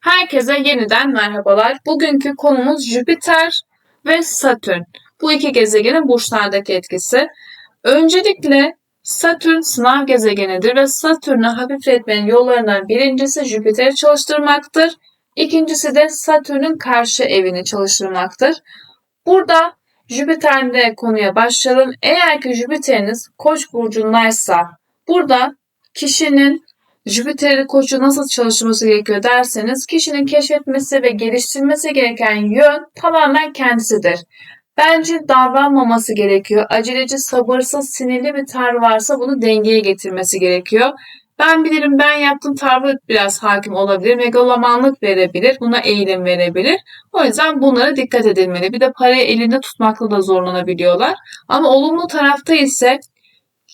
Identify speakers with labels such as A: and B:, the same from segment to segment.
A: Herkese yeniden merhabalar. Bugünkü konumuz Jüpiter ve Satürn. Bu iki gezegenin burçlardaki etkisi. Öncelikle Satürn sınav gezegenidir ve Satürn'ü hafifletmenin yollarından birincisi Jüpiter'i çalıştırmaktır. İkincisi de Satürn'ün karşı evini çalıştırmaktır. Burada Jüpiter'de konuya başlayalım. Eğer ki Jüpiter'iniz Koç burcundaysa burada kişinin Jüpiter'i koçu nasıl çalışması gerekiyor derseniz kişinin keşfetmesi ve geliştirmesi gereken yön tamamen kendisidir. Bence davranmaması gerekiyor. Aceleci, sabırsız, sinirli bir tarzı varsa bunu dengeye getirmesi gerekiyor. Ben bilirim ben yaptım tarzı biraz hakim olabilir. Megalomanlık verebilir. Buna eğilim verebilir. O yüzden bunlara dikkat edilmeli. Bir de parayı elinde tutmakla da zorlanabiliyorlar. Ama olumlu tarafta ise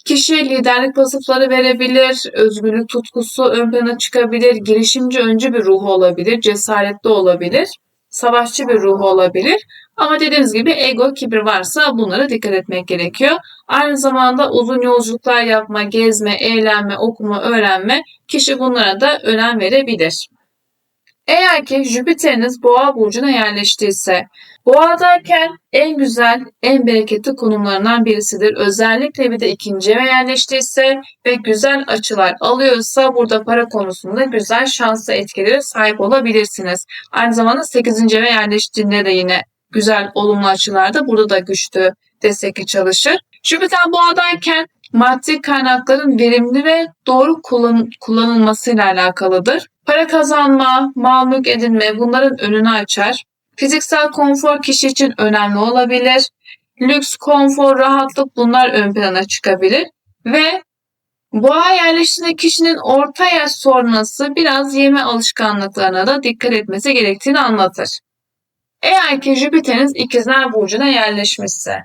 A: Kişi liderlik vasıfları verebilir, özgürlük tutkusu ön plana çıkabilir, girişimci öncü bir ruhu olabilir, cesaretli olabilir, savaşçı bir ruhu olabilir. Ama dediğiniz gibi ego, kibir varsa bunlara dikkat etmek gerekiyor. Aynı zamanda uzun yolculuklar yapma, gezme, eğlenme, okuma, öğrenme kişi bunlara da önem verebilir. Eğer ki Jüpiter'iniz boğa burcuna yerleştiyse, boğadayken en güzel, en bereketli konumlarından birisidir. Özellikle bir de ikinci eve yerleştiyse ve güzel açılar alıyorsa burada para konusunda güzel şanslı etkileri sahip olabilirsiniz. Aynı zamanda 8. eve yerleştiğinde de yine güzel olumlu açılarda burada da güçlü destekli çalışır. Jüpiter boğadayken maddi kaynakların verimli ve doğru kullan kullanılmasıyla alakalıdır. Para kazanma, mal mülk edinme bunların önünü açar. Fiziksel konfor kişi için önemli olabilir. Lüks, konfor, rahatlık bunlar ön plana çıkabilir. Ve boğa yerleştiğinde kişinin orta yaş sonrası biraz yeme alışkanlıklarına da dikkat etmesi gerektiğini anlatır. Eğer ki Jüpiter'iniz ikizler burcuna yerleşmişse,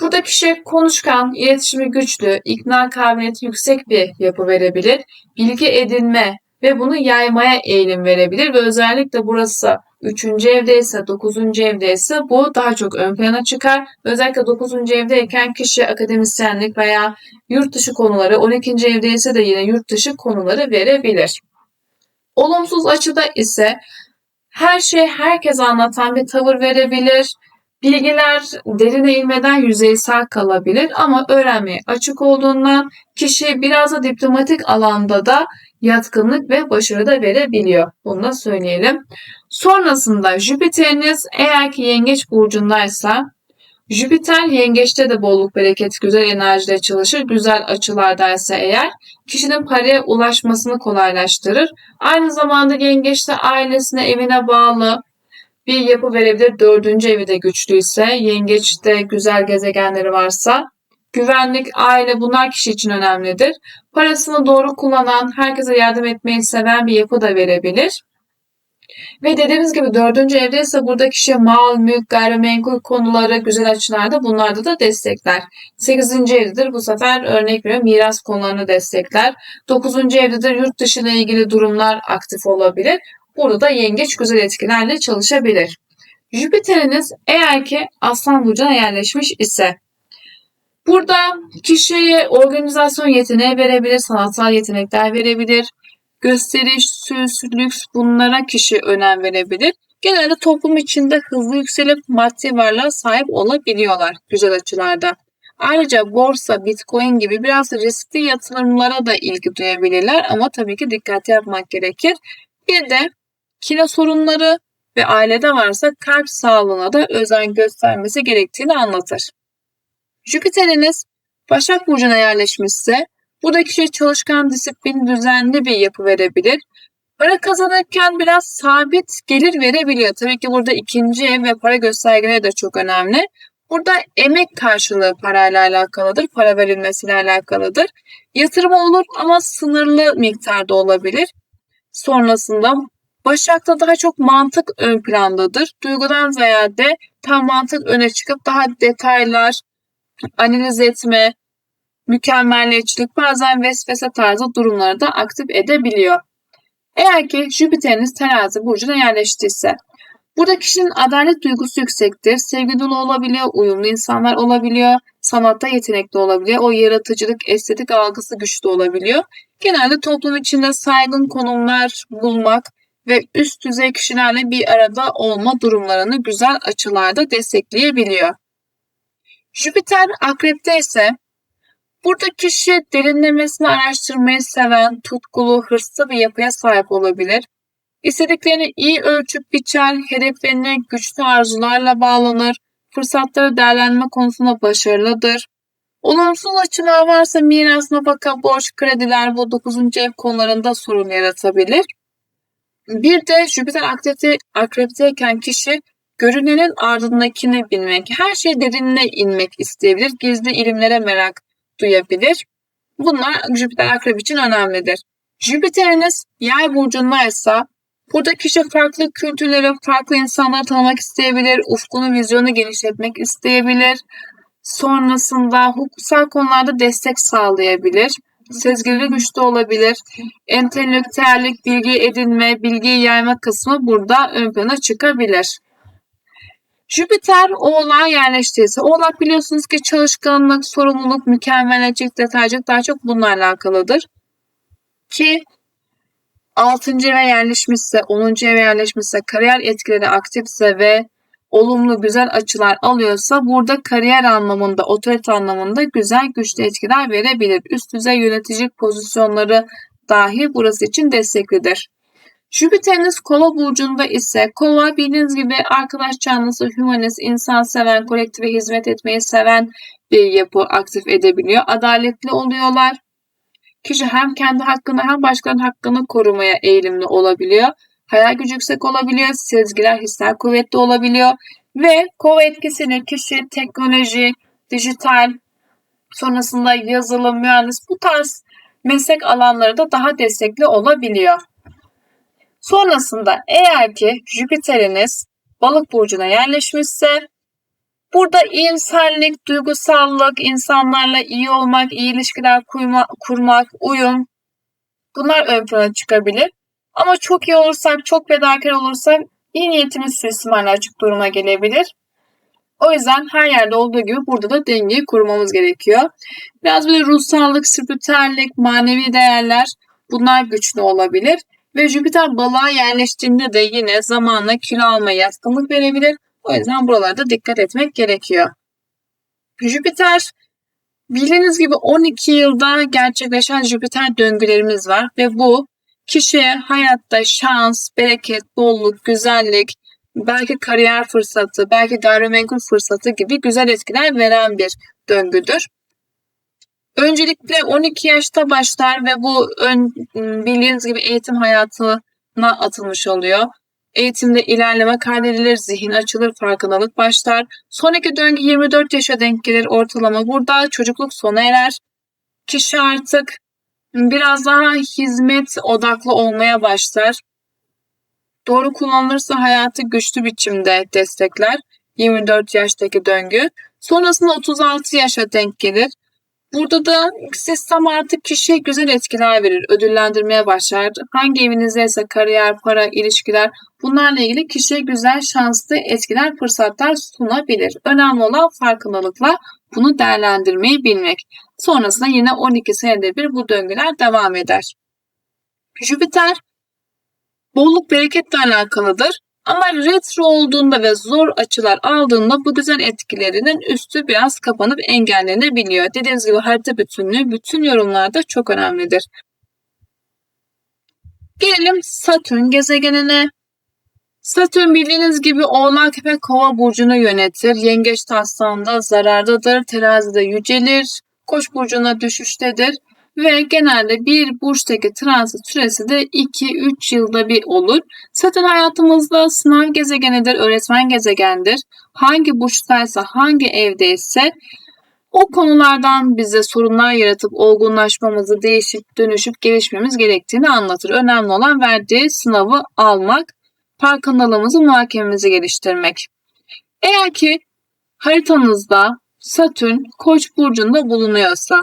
A: burada kişi konuşkan, iletişimi güçlü, ikna kabiliyeti yüksek bir yapı verebilir. Bilgi edinme, ve bunu yaymaya eğilim verebilir ve özellikle burası 3. evdeyse, 9. evdeyse bu daha çok ön plana çıkar. Özellikle 9. evdeyken kişi akademisyenlik veya yurt dışı konuları, 12. evdeyse de yine yurt dışı konuları verebilir. Olumsuz açıda ise her şey herkes anlatan bir tavır verebilir. Bilgiler derine inmeden yüzeysel kalabilir ama öğrenmeye açık olduğundan kişi biraz da diplomatik alanda da yatkınlık ve başarı da verebiliyor. Bunu da söyleyelim. Sonrasında Jüpiter'iniz eğer ki yengeç burcundaysa Jüpiter yengeçte de bolluk bereket güzel enerjide çalışır. Güzel açılardaysa eğer kişinin paraya ulaşmasını kolaylaştırır. Aynı zamanda yengeçte ailesine evine bağlı bir yapı verebilir. Dördüncü evi de güçlüyse yengeçte güzel gezegenleri varsa güvenlik, aile bunlar kişi için önemlidir. Parasını doğru kullanan, herkese yardım etmeyi seven bir yapı da verebilir. Ve dediğimiz gibi dördüncü evde ise burada kişi mal, mülk, gayrimenkul konuları güzel açılarda bunlarda da destekler. Sekizinci evdedir bu sefer örnek veriyorum miras konularını destekler. Dokuzuncu evdedir yurt dışı ile ilgili durumlar aktif olabilir. Burada da yengeç güzel etkilerle çalışabilir. Jüpiter'iniz eğer ki Aslan Burcu'na yerleşmiş ise Burada kişiye organizasyon yeteneği verebilir, sanatsal yetenekler verebilir, gösteriş, süs, lüks bunlara kişi önem verebilir. Genelde toplum içinde hızlı yükselip maddi varlığa sahip olabiliyorlar güzel açılarda. Ayrıca borsa, bitcoin gibi biraz riskli yatırımlara da ilgi duyabilirler ama tabii ki dikkat yapmak gerekir. Bir de kilo sorunları ve ailede varsa kalp sağlığına da özen göstermesi gerektiğini anlatır. Jüpiter'iniz Başak Burcu'na yerleşmişse burada kişi çalışkan, disiplin, düzenli bir yapı verebilir. Para kazanırken biraz sabit gelir verebiliyor. Tabii ki burada ikinci ev ve para göstergeleri de çok önemli. Burada emek karşılığı parayla alakalıdır, para verilmesiyle alakalıdır. Yatırım olur ama sınırlı miktarda olabilir. Sonrasında Başak'ta daha çok mantık ön plandadır. Duygudan ziyade tam mantık öne çıkıp daha detaylar, analiz etme, mükemmelliyetçilik bazen vesvese tarzı durumları da aktif edebiliyor. Eğer ki Jüpiter'iniz terazi burcuna yerleştiyse Burada kişinin adalet duygusu yüksektir. Sevgi dolu olabiliyor, uyumlu insanlar olabiliyor, sanatta yetenekli olabiliyor. O yaratıcılık, estetik algısı güçlü olabiliyor. Genelde toplum içinde saygın konumlar bulmak ve üst düzey kişilerle bir arada olma durumlarını güzel açılarda destekleyebiliyor. Jüpiter akrepte ise burada kişi derinlemesine araştırmayı seven, tutkulu, hırslı bir yapıya sahip olabilir. İstediklerini iyi ölçüp biçer, hedeflerine güçlü arzularla bağlanır, fırsatları değerlendirme konusunda başarılıdır. Olumsuz açılar varsa miras, nafaka, borç, krediler bu 9. ev konularında sorun yaratabilir. Bir de Jüpiter akrepte, akrepteyken kişi görünenin ardındakini bilmek, her şey derinine inmek isteyebilir, gizli ilimlere merak duyabilir. Bunlar Jüpiter akrep için önemlidir. Jüpiter'iniz yay burcundaysa burada kişi farklı kültürleri, farklı insanları tanımak isteyebilir, ufkunu, vizyonu genişletmek isteyebilir. Sonrasında hukuksal konularda destek sağlayabilir. Sezgileri güçlü olabilir. Entelektüellik, bilgi edinme, bilgiyi yayma kısmı burada ön plana çıkabilir. Jüpiter Oğlak'a yerleştiyse, Oğlak biliyorsunuz ki çalışkanlık, sorumluluk, mükemmeliyetçilik, detaycılık daha çok bununla alakalıdır. Ki 6. eve yerleşmişse, 10. eve yerleşmişse, kariyer etkileri aktifse ve olumlu güzel açılar alıyorsa burada kariyer anlamında, otorite anlamında güzel güçlü etkiler verebilir. Üst düzey yönetici pozisyonları dahi burası için desteklidir. Jüpiter'iniz kova burcunda ise kova bildiğiniz gibi arkadaş canlısı, humanist, insan seven, kolektife hizmet etmeyi seven bir yapı aktif edebiliyor. Adaletli oluyorlar. Kişi hem kendi hakkını hem başkalarının hakkını korumaya eğilimli olabiliyor. Hayal gücü yüksek olabiliyor, sezgiler, hisler kuvvetli olabiliyor ve kova etkisini kişi teknoloji, dijital, sonrasında yazılım, mühendis bu tarz meslek alanları da daha destekli olabiliyor. Sonrasında eğer ki Jüpiter'iniz balık burcuna yerleşmişse burada iyimserlik, duygusallık, insanlarla iyi olmak, iyi ilişkiler kurma, kurmak, uyum bunlar ön plana çıkabilir. Ama çok iyi olursak, çok fedakar olursak iyi niyetimiz suistimalle açık duruma gelebilir. O yüzden her yerde olduğu gibi burada da dengeyi kurmamız gerekiyor. Biraz böyle ruhsallık, spiritüellik, manevi değerler bunlar güçlü olabilir. Ve Jüpiter balığa yerleştiğinde de yine zamanla kilo almaya yatkınlık verebilir. O yüzden buralarda dikkat etmek gerekiyor. Jüpiter bildiğiniz gibi 12 yılda gerçekleşen Jüpiter döngülerimiz var ve bu kişiye hayatta şans, bereket, bolluk, güzellik, belki kariyer fırsatı, belki gayrimenkul fırsatı gibi güzel etkiler veren bir döngüdür. Öncelikle 12 yaşta başlar ve bu ön, bildiğiniz gibi eğitim hayatına atılmış oluyor. Eğitimde ilerleme kaydedilir, zihin açılır, farkındalık başlar. Sonraki döngü 24 yaşa denk gelir ortalama. Burada çocukluk sona erer. Kişi artık biraz daha hizmet odaklı olmaya başlar. Doğru kullanılırsa hayatı güçlü biçimde destekler. 24 yaştaki döngü. Sonrasında 36 yaşa denk gelir. Burada da sistem artık kişiye güzel etkiler verir, ödüllendirmeye başlar. Hangi evinizdeyse kariyer, para, ilişkiler bunlarla ilgili kişiye güzel, şanslı etkiler, fırsatlar sunabilir. Önemli olan farkındalıkla bunu değerlendirmeyi bilmek. Sonrasında yine 12 senede bir bu döngüler devam eder. Jüpiter bolluk bereketle alakalıdır. Ama retro olduğunda ve zor açılar aldığında bu güzel etkilerinin üstü biraz kapanıp engellenebiliyor. Dediğiniz gibi harita bütünlüğü bütün yorumlarda çok önemlidir. Gelelim Satürn gezegenine. Satürn bildiğiniz gibi Oğlak ve Kova burcunu yönetir. Yengeç taslağında zarardadır, terazide yücelir, Koç burcuna düşüştedir ve genelde bir burçtaki transit süresi de 2-3 yılda bir olur. Satürn hayatımızda sınav gezegenidir, öğretmen gezegendir. Hangi burçtaysa, hangi evdeyse o konulardan bize sorunlar yaratıp olgunlaşmamızı, değişip dönüşüp gelişmemiz gerektiğini anlatır. Önemli olan verdiği sınavı almak, farkındalığımızı, muhakememizi geliştirmek. Eğer ki haritanızda Satürn Koç burcunda bulunuyorsa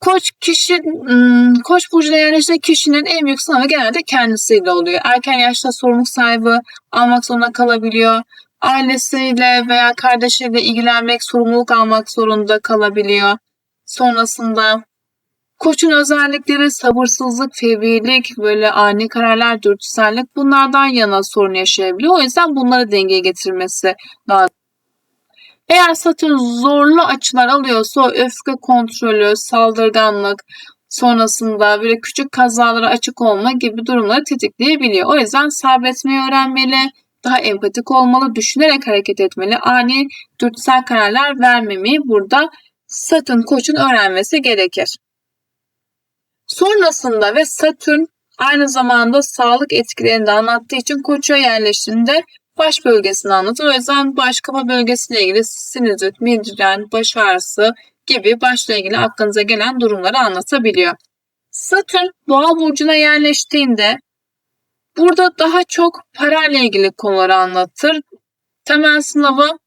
A: Koç kişi hmm, Koç burcuna yerleşen kişinin en büyük sınavı genelde kendisiyle oluyor. Erken yaşta sorumluluk sahibi almak zorunda kalabiliyor. Ailesiyle veya kardeşiyle ilgilenmek, sorumluluk almak zorunda kalabiliyor. Sonrasında Koçun özellikleri sabırsızlık, fevrilik, böyle ani kararlar, dürtüsellik bunlardan yana sorun yaşayabiliyor. O yüzden bunları dengeye getirmesi lazım. Eğer Satürn zorlu açılar alıyorsa öfke kontrolü, saldırganlık, sonrasında böyle küçük kazalara açık olma gibi durumları tetikleyebiliyor. O yüzden sabretmeyi öğrenmeli, daha empatik olmalı, düşünerek hareket etmeli, ani dürtüsel kararlar vermemeyi burada Satürn koçun öğrenmesi gerekir. Sonrasında ve Satürn aynı zamanda sağlık etkilerini de anlattığı için koça yerleştiğinde baş bölgesini anlatır. O yüzden baş kafa bölgesiyle ilgili sinüzit, migren, baş ağrısı gibi başla ilgili aklınıza gelen durumları anlatabiliyor. Satürn boğa burcuna yerleştiğinde burada daha çok parayla ilgili konuları anlatır. Temel sınavı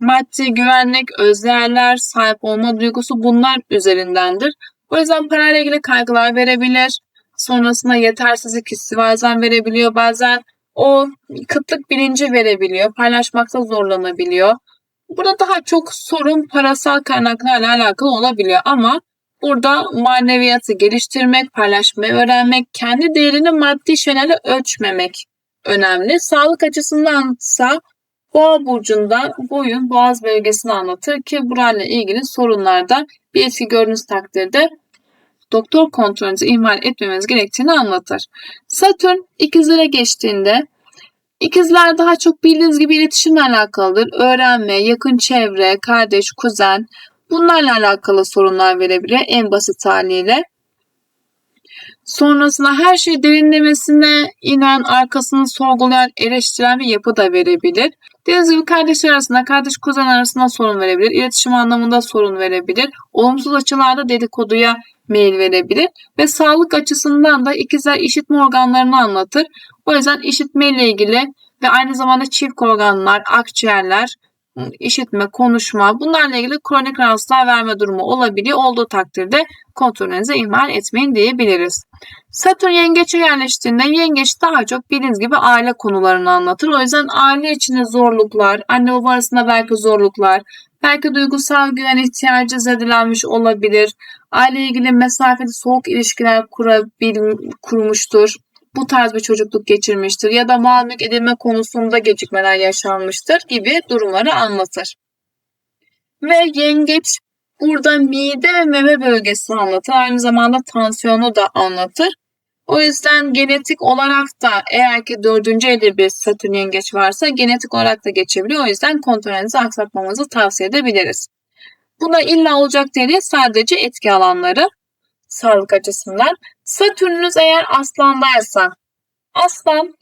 A: maddi güvenlik, özlerler, sahip olma duygusu bunlar üzerindendir. O yüzden parayla ilgili kaygılar verebilir. Sonrasında yetersizlik hissi bazen verebiliyor. Bazen o kıtlık bilinci verebiliyor. Paylaşmakta zorlanabiliyor. Burada daha çok sorun parasal kaynaklarla alakalı olabiliyor ama burada maneviyatı geliştirmek, paylaşmayı öğrenmek, kendi değerini maddi şeylerle ölçmemek önemli. Sağlık açısındansa Boğa burcunda boyun boğaz bölgesini anlatır ki burayla ilgili sorunlarda bir etki gördüğünüz takdirde doktor kontrolünüzü ihmal etmemeniz gerektiğini anlatır. Satürn ikizlere geçtiğinde ikizler daha çok bildiğiniz gibi iletişimle alakalıdır. Öğrenme, yakın çevre, kardeş, kuzen bunlarla alakalı sorunlar verebilir en basit haliyle. Sonrasında her şey derinlemesine inen, arkasını sorgulayan, eleştiren bir yapı da verebilir. Dediğiniz gibi kardeşler arasında, kardeş kuzen arasında sorun verebilir. İletişim anlamında sorun verebilir. Olumsuz açılarda dedikoduya mail verebilir. Ve sağlık açısından da ikizler işitme organlarını anlatır. O yüzden işitme ile ilgili ve aynı zamanda çift organlar, akciğerler, işitme, konuşma bunlarla ilgili kronik rahatsızlıklar verme durumu olabiliyor. Olduğu takdirde kontrolünüzü ihmal etmeyin diyebiliriz. Satürn yengeçe yerleştiğinde yengeç daha çok bildiğiniz gibi aile konularını anlatır. O yüzden aile içinde zorluklar, anne baba arasında belki zorluklar, belki duygusal güven ihtiyacı zedelenmiş olabilir. Aile ilgili mesafeli soğuk ilişkiler kurabil, kurmuştur bu tarz bir çocukluk geçirmiştir ya da mal mülk edinme konusunda gecikmeler yaşanmıştır gibi durumları anlatır. Ve yengeç burada mide ve meme bölgesini anlatır. Aynı zamanda tansiyonu da anlatır. O yüzden genetik olarak da eğer ki dördüncü evde bir satürn yengeç varsa genetik olarak da geçebiliyor. O yüzden kontrolünüzü aksatmamanızı tavsiye edebiliriz. Buna illa olacak değil sadece etki alanları sağlık açısından. Satürnünüz eğer aslandaysa aslan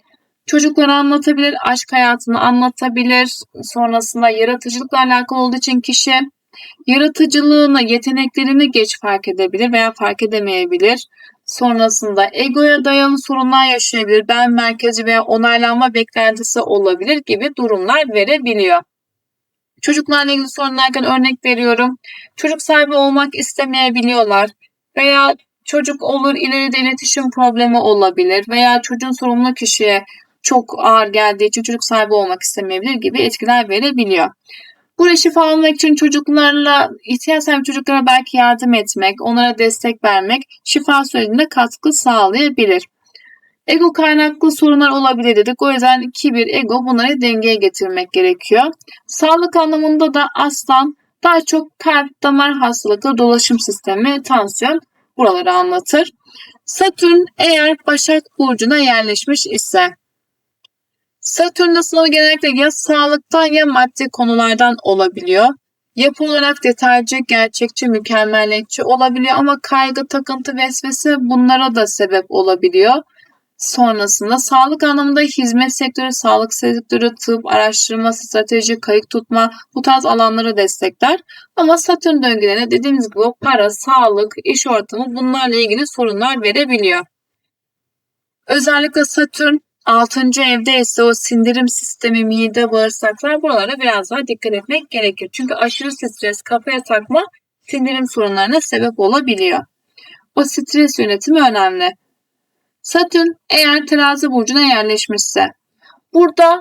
A: çocuklara anlatabilir, aşk hayatını anlatabilir. Sonrasında yaratıcılıkla alakalı olduğu için kişi yaratıcılığını, yeteneklerini geç fark edebilir veya fark edemeyebilir. Sonrasında egoya dayalı sorunlar yaşayabilir, ben merkezi veya onaylanma beklentisi olabilir gibi durumlar verebiliyor. Çocuklarla ilgili sorunlarken örnek veriyorum. Çocuk sahibi olmak istemeyebiliyorlar veya çocuk olur ileride iletişim problemi olabilir veya çocuğun sorumlu kişiye çok ağır geldiği için çocuk sahibi olmak istemeyebilir gibi etkiler verebiliyor. Bu şifa almak için çocuklarla, ihtiyaç sahibi çocuklara belki yardım etmek, onlara destek vermek şifa sürecinde katkı sağlayabilir. Ego kaynaklı sorunlar olabilir dedik. O yüzden kibir, ego bunları dengeye getirmek gerekiyor. Sağlık anlamında da aslan daha çok kalp, damar hastalıkları, dolaşım sistemi, tansiyon buraları anlatır. Satürn eğer Başak Burcu'na yerleşmiş ise Satürn'de sınavı genellikle ya sağlıktan ya maddi konulardan olabiliyor. Yapı olarak detaycı, gerçekçi, mükemmelliyetçi olabiliyor ama kaygı, takıntı, vesvese bunlara da sebep olabiliyor. Sonrasında sağlık anlamında hizmet sektörü, sağlık sektörü, tıp, araştırma, strateji, kayık tutma bu tarz alanları destekler. Ama Satürn döngülerine dediğimiz gibi para, sağlık, iş ortamı bunlarla ilgili sorunlar verebiliyor. Özellikle Satürn 6. evde ise o sindirim sistemi, mide, bağırsaklar buralara biraz daha dikkat etmek gerekir. Çünkü aşırı stres kafaya takma sindirim sorunlarına sebep olabiliyor. O stres yönetimi önemli. Satürn eğer terazi burcuna yerleşmişse burada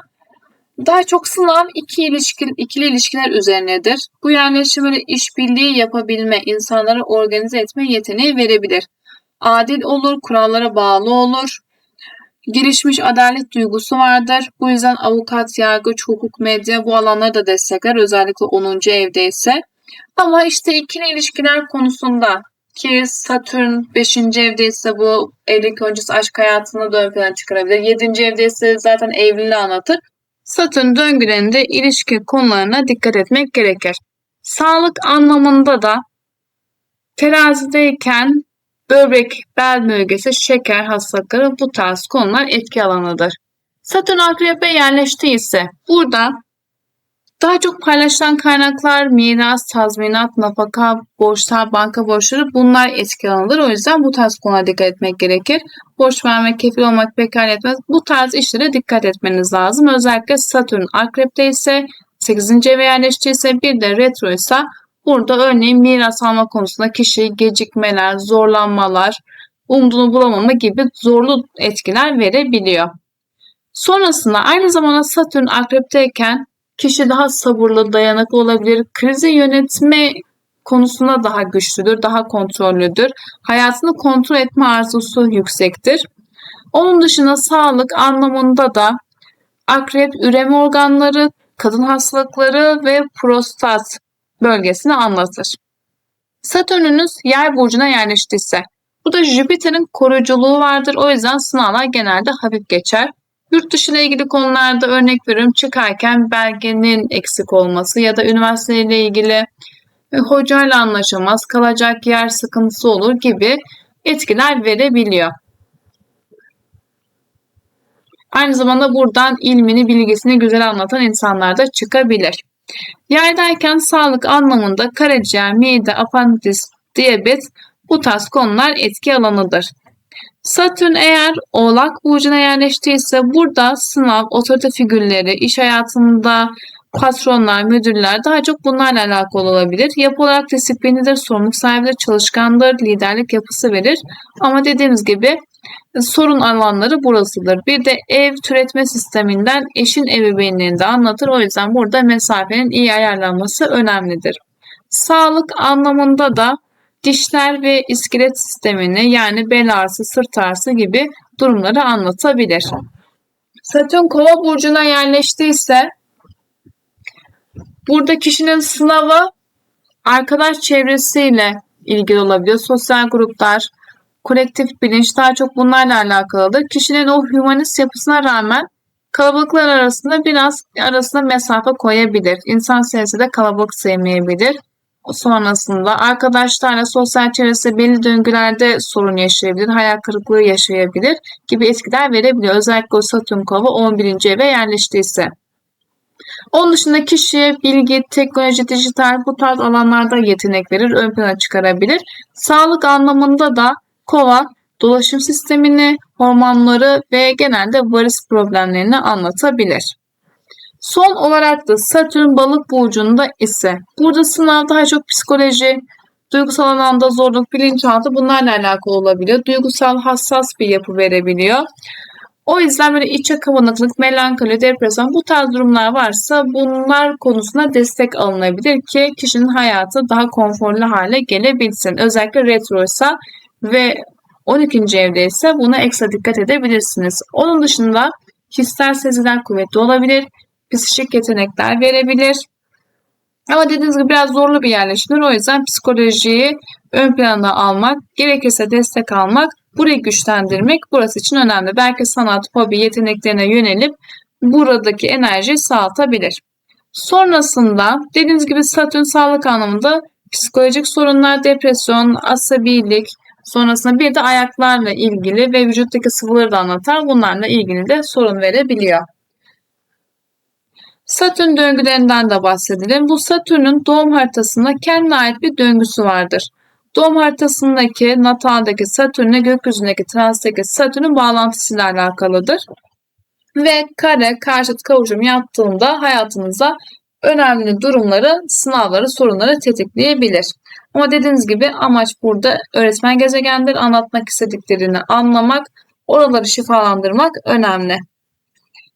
A: Daha çok sınav iki ilişki, ikili ilişkiler üzerinedir. Bu yerleşim böyle işbirliği yapabilme, insanları organize etme yeteneği verebilir. Adil olur, kurallara bağlı olur. Gelişmiş adalet duygusu vardır. Bu yüzden avukat, yargıç, hukuk, medya bu alanları da destekler. Özellikle 10. evde ise. Ama işte ikili ilişkiler konusunda ki Satürn 5. evde ise bu evlilik öncesi aşk hayatını da ön plana çıkarabilir. 7. evde ise zaten evliliği anlatır. Satürn döngülerinde ilişki konularına dikkat etmek gerekir. Sağlık anlamında da terazideyken böbrek, bel bölgesi, şeker hastalıkları bu tarz konular etki alanıdır. Satürn akrebe yerleştiyse burada daha çok paylaşılan kaynaklar, miras, tazminat, nafaka, borçlar, banka borçları bunlar etki alanıdır. O yüzden bu tarz konulara dikkat etmek gerekir. Borç vermek, kefil olmak bekar etmez. Bu tarz işlere dikkat etmeniz lazım. Özellikle Satürn akrepte ise 8. eve yerleştiyse bir de retro ise burada örneğin miras alma konusunda kişi gecikmeler, zorlanmalar, umduğunu bulamama gibi zorlu etkiler verebiliyor. Sonrasında aynı zamanda Satürn akrepteyken Kişi daha sabırlı, dayanıklı olabilir. Krizi yönetme konusunda daha güçlüdür, daha kontrollüdür. Hayatını kontrol etme arzusu yüksektir. Onun dışında sağlık anlamında da akrep üreme organları, kadın hastalıkları ve prostat bölgesini anlatır. Satürn'ünüz yay burcuna yerleştiyse, bu da Jüpiter'in koruyuculuğu vardır. O yüzden sınavlar genelde hafif geçer. Yurt dışı ile ilgili konularda örnek veriyorum çıkarken belgenin eksik olması ya da üniversite ilgili e, hocayla anlaşamaz, kalacak yer sıkıntısı olur gibi etkiler verebiliyor. Aynı zamanda buradan ilmini, bilgisini güzel anlatan insanlar da çıkabilir. Yerdayken sağlık anlamında karaciğer, mide, apandis, diyabet bu tarz konular etki alanıdır. Satürn eğer Oğlak burcuna yerleştiyse burada sınav, otorite figürleri, iş hayatında patronlar, müdürler daha çok bunlarla alakalı olabilir. Yapı olarak disiplinidir, sorumluluk sahibidir, çalışkandır, liderlik yapısı verir. Ama dediğimiz gibi sorun alanları burasıdır. Bir de ev türetme sisteminden eşin ebeveynliğini de anlatır. O yüzden burada mesafenin iyi ayarlanması önemlidir. Sağlık anlamında da dişler ve iskelet sistemini yani bel ağrısı, sırt ağrısı gibi durumları anlatabilir. Satürn kova burcuna yerleştiyse burada kişinin sınavı arkadaş çevresiyle ilgili olabilir. Sosyal gruplar, kolektif bilinç daha çok bunlarla alakalıdır. Kişinin o humanist yapısına rağmen kalabalıklar arasında biraz arasında mesafe koyabilir. İnsan sevse de kalabalık sevmeyebilir sonrasında arkadaşlarla sosyal çevresi belli döngülerde sorun yaşayabilir, hayal kırıklığı yaşayabilir gibi etkiler verebiliyor. Özellikle o Satürn kova 11. eve yerleştiyse. Onun dışında kişi, bilgi, teknoloji, dijital bu tarz alanlarda yetenek verir, ön plana çıkarabilir. Sağlık anlamında da kova dolaşım sistemini, hormonları ve genelde varis problemlerini anlatabilir. Son olarak da Satürn balık burcunda ise burada sınav daha çok psikoloji, duygusal alanda zorluk, bilinçaltı bunlarla alakalı olabiliyor. Duygusal hassas bir yapı verebiliyor. O yüzden böyle içe kapanıklık, melankoli, depresyon bu tarz durumlar varsa bunlar konusunda destek alınabilir ki kişinin hayatı daha konforlu hale gelebilsin. Özellikle retroysa ve 12. evde ise buna ekstra dikkat edebilirsiniz. Onun dışında hisler seziler kuvvetli olabilir psikik yetenekler verebilir. Ama dediğiniz gibi biraz zorlu bir yerleşimdir. O yüzden psikolojiyi ön plana almak, gerekirse destek almak, burayı güçlendirmek burası için önemli. Belki sanat, hobi, yeteneklerine yönelip buradaki enerjiyi sağlatabilir. Sonrasında dediğiniz gibi Satürn sağlık anlamında psikolojik sorunlar, depresyon, asabilik, sonrasında bir de ayaklarla ilgili ve vücuttaki sıvıları da anlatar. Bunlarla ilgili de sorun verebiliyor. Satürn döngülerinden de bahsedelim. Bu Satürn'ün doğum haritasında kendine ait bir döngüsü vardır. Doğum haritasındaki nataldaki Satürn'le gökyüzündeki transtaki Satürn'ün bağlantısıyla alakalıdır. Ve kare karşıt kavuşum yaptığında hayatınıza önemli durumları, sınavları, sorunları tetikleyebilir. Ama dediğiniz gibi amaç burada öğretmen gezegendir. Anlatmak istediklerini anlamak, oraları şifalandırmak önemli.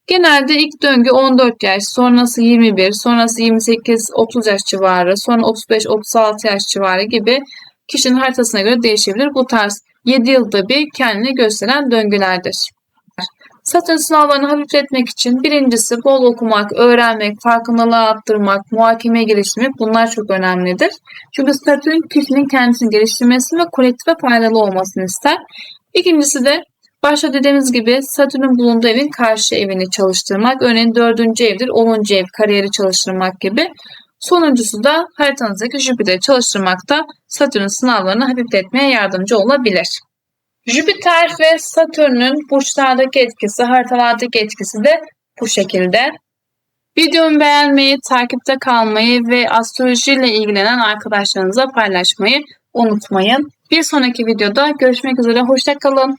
A: Genelde ilk döngü 14 yaş, sonrası 21, sonrası 28-30 yaş civarı, sonra 35-36 yaş civarı gibi kişinin haritasına göre değişebilir. Bu tarz 7 yılda bir kendini gösteren döngülerdir. Satürn sınavlarını hafifletmek için birincisi bol okumak, öğrenmek, farkındalığı arttırmak, muhakeme geliştirmek bunlar çok önemlidir. Çünkü Satürn kişinin kendisini geliştirmesini ve kolektife faydalı olmasını ister. İkincisi de başta dediğimiz gibi Satürn'ün bulunduğu evin karşı evini çalıştırmak. Örneğin dördüncü evdir, onuncu ev kariyeri çalıştırmak gibi. Sonuncusu da haritanızdaki Jüpiter'i çalıştırmakta Satürn sınavlarını hafifletmeye yardımcı olabilir. Jüpiter ve Satürn'ün burçlardaki etkisi, haritalardaki etkisi de bu şekilde. Videomu beğenmeyi, takipte kalmayı ve astrolojiyle ilgilenen arkadaşlarınıza paylaşmayı unutmayın. Bir sonraki videoda görüşmek üzere. Hoşçakalın.